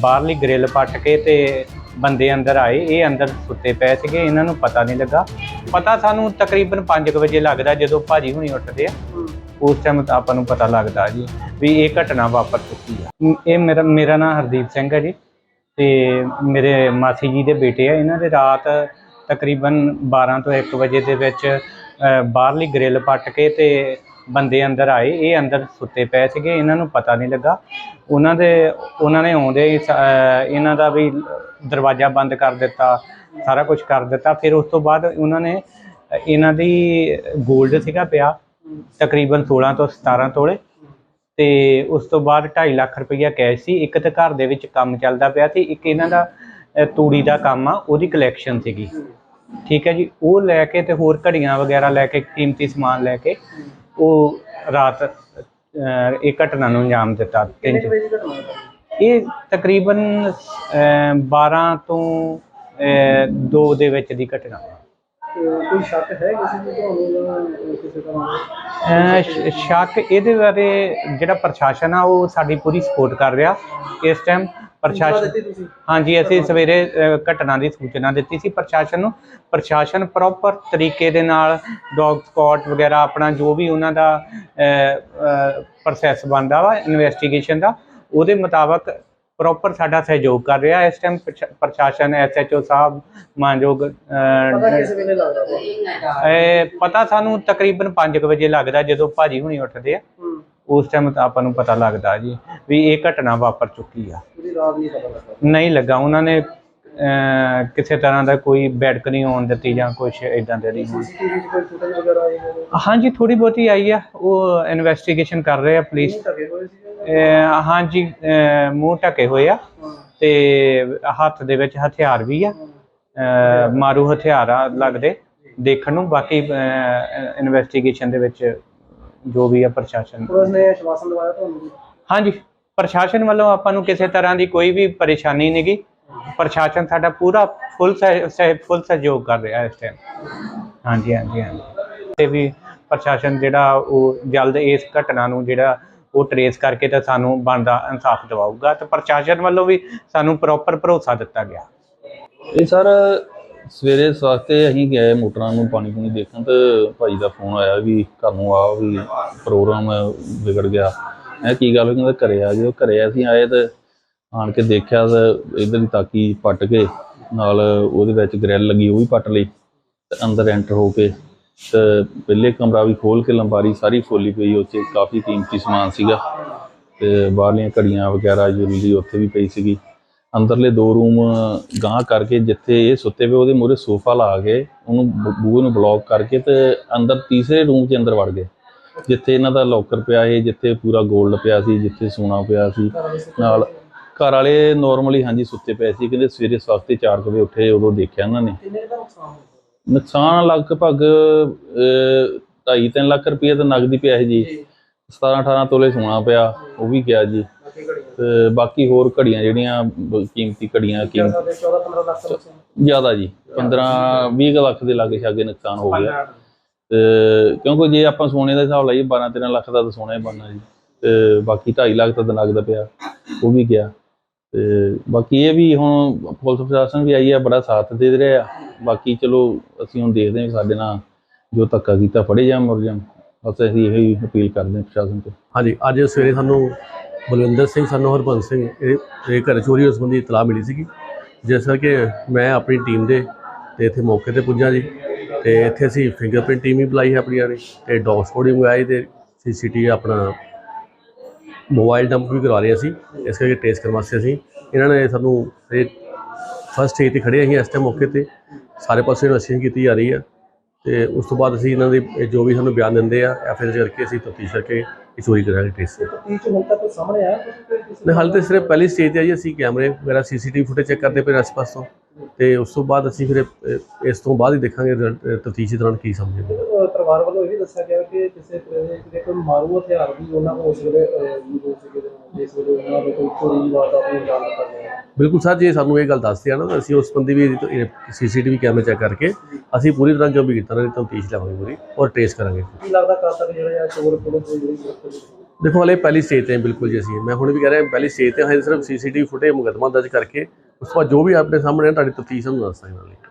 ਬਾਹਰਲੀ ਗ੍ਰਿਲ ਪੱਟ ਕੇ ਤੇ ਬੰਦੇ ਅੰਦਰ ਆਏ। ਇਹ ਅੰਦਰ ਸੁੱਤੇ ਪਏ ਸੀਗੇ ਇਹਨਾਂ ਨੂੰ ਪਤਾ ਨਹੀਂ ਲੱਗਾ। ਪਤਾ ਸਾਨੂੰ ਤਕਰੀਬਨ 5 ਵਜੇ ਲੱਗਦਾ ਜਦੋਂ ਭਾਜੀ ਹੁਣੀ ਉੱਠਦੇ ਆ। ਉਸ ਟਾਈਮ ਤਾਂ ਆਪਾਂ ਨੂੰ ਪਤਾ ਲੱਗਦਾ ਜੀ ਵੀ ਇਹ ਘਟਨਾ ਵਾਪਰ ਚੁੱਕੀ ਆ। ਇਹ ਮੇਰਾ ਮੇਰਾ ਨਾਮ ਹਰਦੀਪ ਸਿੰਘ ਹੈ ਜੀ। ਤੇ ਮੇਰੇ ਮਾਸੀ ਜੀ ਦੇ ਬੇਟੇ ਆ ਇਹਨਾਂ ਦੇ। ਰਾਤ ਤਕਰੀਬਨ 12 ਤੋਂ 1 ਵਜੇ ਦੇ ਵਿੱਚ ਬਾਹਰਲੀ ਗ੍ਰਿਲ ਪੱਟ ਕੇ ਤੇ ਬੰਦੇ ਅੰਦਰ ਆਏ ਇਹ ਅੰਦਰ ਸੁੱਤੇ ਪਏ ਸੀਗੇ ਇਹਨਾਂ ਨੂੰ ਪਤਾ ਨਹੀਂ ਲੱਗਾ। ਉਹਨਾਂ ਦੇ ਉਹਨਾਂ ਨੇ ਆਉਂਦੇ ਹੀ ਸ- ਅਹ, ਇਹਨਾਂ ਦਾ ਵੀ ਦਰਵਾਜ਼ਾ ਬੰਦ ਕਰ ਦਿੱਤਾ ਸਾਰਾ ਕੁਝ ਕਰ ਦਿੱਤਾ। ਫਿਰ ਉਸ ਤੋਂ ਬਾਅਦ ਉਹਨਾਂ ਨੇ ਅਹ, ਇਹਨਾਂ ਦੀ 골ਡ ਸੀਗਾ ਪਿਆ ਤਕਰੀਬਨ 16 ਤੋਂ 17 ਤੋਲੇ। ਤੇ ਉਸ ਤੋਂ ਬਾਅਦ 2.5 ਲੱਖ ਰੁਪਈਆ ਕੈਸ਼ ਸੀ। ਇੱਕ ਤਾਂ ਘਰ ਦੇ ਵਿੱਚ ਕੰਮ ਚੱਲਦਾ ਪਿਆ ਸੀ ਇੱਕ ਇਹਨਾਂ ਦਾ ਅਹ, ਤੂੜੀ ਦਾ ਕੰਮ ਆ ਉਹਦੀ ਕਲੈਕਸ਼ਨ ਸੀਗੀ। ਠੀਕ ਹੈ ਜੀ? ਉਹ ਲੈ ਕੇ ਤੇ ਹੋਰ ਘੜੀਆਂ ਵਗੈਰਾ ਲੈ ਕੇ ਕੀਮਤੀ ਸਮਾਨ ਲੈ ਕੇ ਉਹ ਰਾਤ ਅਹ, ਇਹ ਘਟਨਾ ਨੂੰ ਅੰਜਾਮ ਦਿੱਤਾ ਤਿੰਨ ਇਹ ਤਕਰੀਬਨ ਅਹ, 12 ਤੋਂ 2 ਦੇ ਵਿੱਚ ਦੀ ਘਟਨਾ। ਕੋਈ ਸ਼ੱਕ ਹੈ ਕਿਸੇ ਨੂੰ ਤੁਹਾਨੂੰ ਜਾਂ ਕਿਸੇ ਤਰ੍ਹਾਂ ਅਹ ਸ਼- ਸ਼ੱਕ ਇਹਦੇ ਬਾਰੇ ਜਿਹੜਾ ਪ੍ਰਸ਼ਾਸਨ ਆ ਉਹ ਸਾਡੀ ਪੂਰੀ ਸਪੋਰਟ ਕਰ ਰਿਹਾ। ਇਸ ਟਾਈਮ ਪ੍ਰਸ਼ਾਸਨ ਹਾਂਜੀ ਅਸੀਂ ਸਵੇਰੇ ਘਟਨਾ ਦੀ ਸੂਚਨਾ ਦਿੱਤੀ ਸੀ। ਪ੍ਰਸ਼ਾਸਨ ਨੂੰ ਪ੍ਰਸ਼ਾਸਨ ਪ੍ਰੋਪਰ ਤਰੀਕੇ ਦੇ ਨਾਲ ਡੌਗ ਸਕਾਟ ਵਗੈਰਾ ਆਪਣਾ ਜੋ ਵੀ ਉਹਨਾਂ ਦਾ ਪ੍ਰੋਸੈਸ ਬਣਦਾ ਵਾ ਇਨਵੈਸਟੀਗੇਸ਼ਨ ਦਾ ਉਹਦੇ ਮੁਤਾਬਕ ਪ੍ਰੋਪਰ ਸਾਡਾ ਸਹਿਯੋਗ ਕਰ ਰਿਹਾ ਇਸ ਟਾਈਮ ਪ੍ਰਸ਼ਾਸਨ ਐਸਐਚਓ ਸਾਹਿਬ ਮਾਨਯੋਗ ਪਤਾ ਸਾਨੂੰ ਤਕਰੀਬਨ 5 ਵਜੇ ਲੱਗਦਾ ਜਦੋਂ ਭਾਜੀ ਹੁਣੀ ਉੱਠਦੇ ਆ। ਉਸ ਟਾਈਮ ਤਾਂ ਆਪਾਂ ਨੂੰ ਪਤਾ ਲੱਗਦਾ ਜੀ ਵੀ ਇਹ ਘਟਨਾ ਵਾਪਰ ਚੁੱਕੀ ਆ। ਰਾਤ ਨਹੀਂ ਪਤਾ ਲੱਗਾ। ਨਹੀਂ ਲੱਗਾ। ਉਹਨਾਂ ਨੇ ਅਹ, ਕਿਸੇ ਤਰ੍ਹਾਂ ਦਾ ਕੋਈ ਬੈਡਕ ਨਹੀਂ ਆਉਣ ਦਿੱਤੀ ਜਾਂ ਕੁਝ ਇਦਾਂ ਦੇ ਨਹੀਂ ਹੋਣ। ਸੀਸੀਟੀਵੀ 'ਚ ਕੋਈ ਫੁਟੇਜ ਵਗੈਰਾ ਆਈ ਹੋਵੇ? ਹਾਂਜੀ ਥੋੜੀ ਬਹੁਤੀ ਆਈ ਆ। ਉਹ ਇਨਵੈਸਟੀਗੇਸ਼ਨ ਕਰ ਰਹੇ ਆ ਪੁਲਿਸ ਨਹੀਂ ਟਕੇ ਹੋਏ ਸੀ ਅਹ, ਹਾਂਜੀ ਅਹ, ਮੂੰਹ ਢਕੇ ਹੋਏ ਆ। ਤੇ ਹੱਥ ਦੇ ਵਿੱਚ ਹਥਿਆਰ ਵੀ ਆ। ਅਹ, ਮਾਰੂ ਹਥਿਆਰ ਆ ਲੱਗਦੇ ਦੇਖਣ ਨੂੰ। ਬਾਕੀ ਇਨਵੈਸਟੀਗੇਸ਼ਨ ਦੇ ਵਿੱਚ ਜੋ ਵੀ ਆ ਪ੍ਰਸ਼ਾਸਨ ਪੁਲਿਸ ਨੇ ਆਸ਼ਵਾਸਨ ਦਵਾਇਆ ਤੁਹਾਨੂੰ? ਹਾਂਜੀ। ਪ੍ਰਸ਼ਾਸਨ ਵੱਲੋਂ ਆਪਾਂ ਨੂੰ ਕਿਸੇ ਤਰ੍ਹਾਂ ਦੀ ਕੋਈ ਵੀ ਪਰੇਸ਼ਾਨੀ ਨਹੀਂਗੀ ਪ੍ਰਸ਼ਾਸਨ ਸਾਡਾ ਪੂਰਾ ਫੁੱਲ ਫੁੱਲ ਸਹਿਯੋਗ ਕਰ ਰਿਹਾ ਇਸ ਟਾਈਮ ਹਾਂਜੀ ਹਾਂਜੀ ਹਾਂਜੀ। ਤੇ ਵੀ ਪ੍ਰਸ਼ਾਸਨ ਜਿਹੜਾ ਉਹ ਜਲਦ ਇਸ ਘਟਨਾ ਨੂੰ ਜਿਹੜਾ ਉਹ ਟਰੇਸ ਕਰਕੇ ਤੇ ਸਾਨੂੰ ਬਣਦਾ ਇਨਸਾਫ ਦਿਵਾਊਗਾ। ਤੇ ਪ੍ਰਸ਼ਾਸਨ ਵੱਲੋਂ ਵੀ ਸਾਨੂੰ ਪ੍ਰੋਪਰ ਭਰੋਸਾ ਦਿੱਤਾ ਗਿਆ। ਇਹ ਸਰ, ਸਵੇਰੇ ਸਵਾਸਤੇ ਅਸੀਂ ਗਏ ਮੋਟਰਾਂ ਨੂੰ ਪਾਣੀ ਪੂਣੀ ਦੇਖਣ ਤੇ ਭਾਈ ਦਾ ਫੋਨ ਆਇਆ ਵੀ ਘਰ ਨੂੰ ਆ ਵੀ ਪ੍ਰੋਗਰਾਮ ਵਿਗੜ ਗਿਆ। ਇਹ ਕੀ ਗੱਲ ਹੋਈ ਕਹਿੰਦਾ ਘਰੇ ਆ? ਜਦੋਂ ਘਰੇ ਅਸੀਂ ਆਏ ਤੇ ਆਣ ਕੇ ਦੇਖਿਆ ਤੇ ਇਧਰ ਦੀ ਤਾਕੀ ਪੱਟ ਕੇ, ਨਾਲ ਉਹਦੇ ਵਿੱਚ ਗ੍ਰਿਲ ਲੱਗੀ, ਉਹ ਵੀ ਪੱਟ ਲਈ ਤੇ ਅੰਦਰ ਐਂਟਰ ਹੋ ਕੇ ਤੇ ਪਹਿਲੇ ਕਮਰਾ ਵੀ ਖੋਲ ਕੇ ਲੰਬਾਰੀ ਸਾਰੀ ਖੋਲੀ ਪਈ ਉਹ 'ਚ ਕਾਫੀ ਕੀਮਤੀ ਸਮਾਨ ਸੀਗਾ ਤੇ ਬਾਹਰਲੀਆਂ ਘੜੀਆਂ ਵਗੈਰਾ ਜ਼ਰੂਰੀ ਉੱਥੇ ਵੀ ਪਈ ਸੀਗੀ। ਅੰਦਰਲੇ ਦੋ ਰੂਮ ਗਾਂਹ ਕਰਕੇ ਜਿੱਥੇ ਇਹ ਸੁੱਤੇ ਪਏ, ਉਹਦੇ ਮੂਹਰੇ ਸੋਫਾ ਲਾ ਕੇ ਉਹਨੂੰ ਬੂਹੇ ਨੂੰ ਬਲੌਕ ਕਰਕੇ ਤੇ ਅੰਦਰ ਤੀਸਰੇ ਰੂਮ 'ਚ ਅੰਦਰ ਵੜ ਗਏ। ਜਿੱਥੇ ਇਹਨਾਂ ਦਾ ਲੋਕਰ ਪਿਆ ਸੀ ਜਿੱਥੇ ਪੂਰਾ 골ਡ ਪਿਆ ਸੀ ਜਿੱਥੇ ਸੋਨਾ ਪਿਆ ਸੀ ਨਾਲ ਘਰ ਵਾਲੇ ਨਾਰਮਲੀ ਹਾਂਜੀ ਸੁੱਤੇ ਪਏ ਸੀ ਕਹਿੰਦੇ ਸਵੇਰੇ ਸਵਖਤੇ 4 ਵਜੇ ਉੱਠੇ ਉਦੋਂ ਦੇਖਿਆ ਇਹਨਾਂ ਨੇ। ਨੁਕਸਾਨ ਲਗਭਗ 2.5-3 ਲੱਖ ਰੁਪਏ ਤਾਂ ਨਗਦੀ ਪਿਆ ਸੀ ਜੀ। 17-18 ਤੋਲੇ ਸੋਨਾ ਪਿਆ ਉਹ ਵੀ ਗਿਆ ਜੀ। ਤੇ ਬਾਕੀ ਹੋਰ ਘੜੀਆਂ ਜਿਹੜੀਆਂ ਕੀਮਤੀ ਘੜੀਆਂ ਕੀਮਤ ਸਾਡੇ 14 15 ਲੱਖ ਦਾ ਨੁਕਸਾਨ ਜ਼ਿਆਦਾ ਜੀ 15 20 ਕੁ ਲੱਖ ਦੇ ਲਾਗੇ ਛਾਗੇ ਨੁਕਸਾਨ ਹੋ ਗਿਆ। ਕਿਉਂਕਿ ਜੇ ਆਪਾਂ ਸੋਨੇ ਦਾ ਹਿਸਾਬ ਲਾਈਏ 12 13 ਲੱਖ ਦਾ ਤਾਂ ਸੋਨਾ ਹੀ ਬਣਨਾ ਜੀ। ਤੇ ਬਾਕੀ 2.5 ਲੱਖ ਤਾਂ ਨਗਦ ਪਿਆ, ਉਹ ਵੀ ਗਿਆ। ਤੇ ਬਾਕੀ ਇਹ ਵੀ ਹੁਣ ਪੁਲਿਸ ਪ੍ਰਸ਼ਾਸਨ ਵੀ ਆਈ ਆ, ਬੜਾ ਸਾਥ ਦੇ ਰਿਹਾ ਬਾਕੀ ਚਲੋ, ਅਸੀਂ ਹੁਣ ਦੇਖਦੇ ਹਾਂ ਸਾਡੇ ਨਾਲ ਜੋ ਧੱਕਾ ਕੀਤਾ, ਫੜੇ ਜਾਣ ਮੁਰ ਜਾਣ। ਬਸ ਅਸੀਂ ਇਹੀ ਅਪੀਲ ਕਰਦੇ ਹਾਂ ਪ੍ਰਸ਼ਾਸਨ ਤੋਂ। ਹਾਂਜੀ, ਅੱਜ ਸਵੇਰੇ ਸਾਨੂੰ ਬਲਵਿੰਦਰ ਸਿੰਘ, ਸਾਨੂੰ ਹਰਬੰਸ ਸਿੰਘ, ਇਹ ਇਹ ਘਰ ਚੋਰੀ ਹੋਣ ਸੰਬੰਧੀ ਇਤਲਾਹ ਮਿਲੀ ਸੀਗੀ। ਜਿਸ ਕਰਕੇ ਮੈਂ ਆਪਣੀ ਟੀਮ ਦੇ ਤੇ ਇੱਥੇ ਮੌਕੇ ਤੇ ਪੁੱਜਾ ਜੀ। ਤੇ ਇੱਥੇ ਅਸੀਂ ਫਿੰਗਰਪ੍ਰਿੰਟ ਟੀਮ ਵੀ ਬੁਲਾਈ ਹੈ ਆਪਣੀ ਨੇ ਤੇ ਡੌਗ ਸਪੋਰਟ ਵੀ ਮੰਗਾਈ ਤੇ ਸੀਸੀਟੀ ਆਪਣਾ ਮੋਬਾਈਲ ਡੰਪ ਵੀ ਕਰਵਾ ਰਹੇ ਸੀ ਇਸ ਕਰਕੇ ਟੈਸਟ ਕਰਨ ਵਾਸਤੇ ਅਸੀਂ। ਇਹਨਾਂ ਨੇ ਸਾਨੂੰ ਇਹ ਫਸਟ ਸਟੇਜ ਤੇ ਖੜੇ ਅਸੀਂ ਇਸ ਟਾਈਮ ਮੌਕੇ ਤੇ। ਸਾਰੇ ਪਾਸੇ ਇਨਵੈਸਟੀਗੇਸ਼ਨ ਕੀਤੀ ਜਾ ਰਹੀ ਹੈ ਤੇ ਉਸ ਤੋਂ ਬਾਅਦ ਅਸੀਂ ਇਹਨਾਂ ਦੇ ਜੋ ਵੀ ਸਾਨੂੰ ਬਿਆਨ ਦਿੰਦੇ ਆ ਐਫਆਈਆਰ ਕਰਕੇ ਅਸੀਂ ਤਫਤੀਸ਼ ਕਰਕੇ ਇਹ ਚੋਰੀ ਕਰਾਂਗੇ ਟ੍ਰੇਸ ਤੀ ਚ ਹੁਣ ਤੱਕ ਸਾਹਮਣੇ ਆਇਆ ਕੁਛ ਕੋਈ ਕਿਸੇ ਨੇ ਹਾਲੇ ਤਾਂ ਸਿਰਫ ਪਹਿਲੀ ਸਟੇਜ ਤੇ ਆ ਜੀ ਅਸੀਂ ਕੈਮਰੇ ਵਗੈਰਾ ਸੀਸੀਟੀਵੀ ਫੁਟੇਜ ਚੈੱਕ ਕਰਦੇ ਪਏ ਆਸ ਪਾਸ ਤੋਂ। ਤੇ ਉਸ ਤੋਂ ਬਾਅਦ ਅਸੀਂ ਫਿਰ ਇਸ ਤੋਂ ਬਾਅਦ ਹੀ ਦੇਖਾਂਗੇ ਤਫਤੀਸ਼ ਦੌਰਾਨ ਕੀ ਸਮਝਦੇ ਅਹ ਪਰਿਵਾਰ ਵੱਲੋਂ ਇਹ ਵੀ ਦੱਸਿਆ ਗਿਆ ਕਿ ਕਿਸੇ ਤਰ੍ਹਾਂ ਦੇ ਕੋਈ ਮਾਰੂ ਹਥਿਆਰ ਵੀ ਉਹਨਾਂ ਕੋਲ ਉਸ ਵੇਲੇ ਸਕੇ ਜਿਸ ਵੇਲੇ ਉਹਨਾਂ ਦੇ ਕੋਈ ਚੋਰੀ ਦੀ ਵਾਰਦਾਤ ਨੂੰ ਅੰਜਾਮ ਦਿੱਤਾ ਗਿਆ। ਬਿਲਕੁਲ ਸਰ ਜੇ ਸਾਨੂੰ ਇਹ ਗੱਲ ਦੱਸਦੇ ਆ ਨਾ ਤਾਂ ਅਸੀਂ ਉਸ ਬੰਦੇ ਵੀ ਸੀਸੀਟੀਵੀ ਕੈਮਰੇ ਚੈੱਕ ਕਰਕੇ ਅਸੀਂ ਪੂਰੀ ਤਰ੍ਹਾਂ ਜੋ ਵੀ ਕੀਤਾ ਨਾ ਤਫਤੀਸ਼ ਲਵਾਂਗੇ ਪੂਰੀ ਔਰ ਟ੍ਰੇਸ ਕਰਾਂਗੇ। ਕੀ ਲੱਗਦਾ ਕਦ ਤੱਕ ਜਿਹੜਾ ਇਹ ਚੋਰ ਪੁਲਿਸ ਦੀ ਜਿਹੜੀ ਗ੍ਰਿਫਤਾਰੀ ਦੇਖੋ ਹਲੇ ਪਹਿਲੀ ਸਟੇਜ ਤੇ ਹਾਂ ਬਿਲਕੁਲ ਜੀ ਅਸੀਂ। ਮੈਂ ਹੁਣ ਵੀ ਕਹਿ ਰਿਹਾ, ਪਹਿਲੀ ਸਟੇਜ ਤੇ ਹਾਂ ਹਜੇ ਸਿਰਫ ਸੀਸੀਟੀਵੀ ਫੁਟੇਜ ਮੁਕੱਦਮਾ ਦਰਜ ਕਰਕੇ, ਉਸ ਤੋਂ ਬਾਅਦ ਜੋ ਵੀ ਆਪਣੇ ਸਾਹਮਣੇ ਹੈ ਤੁਹਾਡੀ ਤਫਤੀਸ਼ ਨੂੰ ਦੱਸ ਦਾਂਗੇ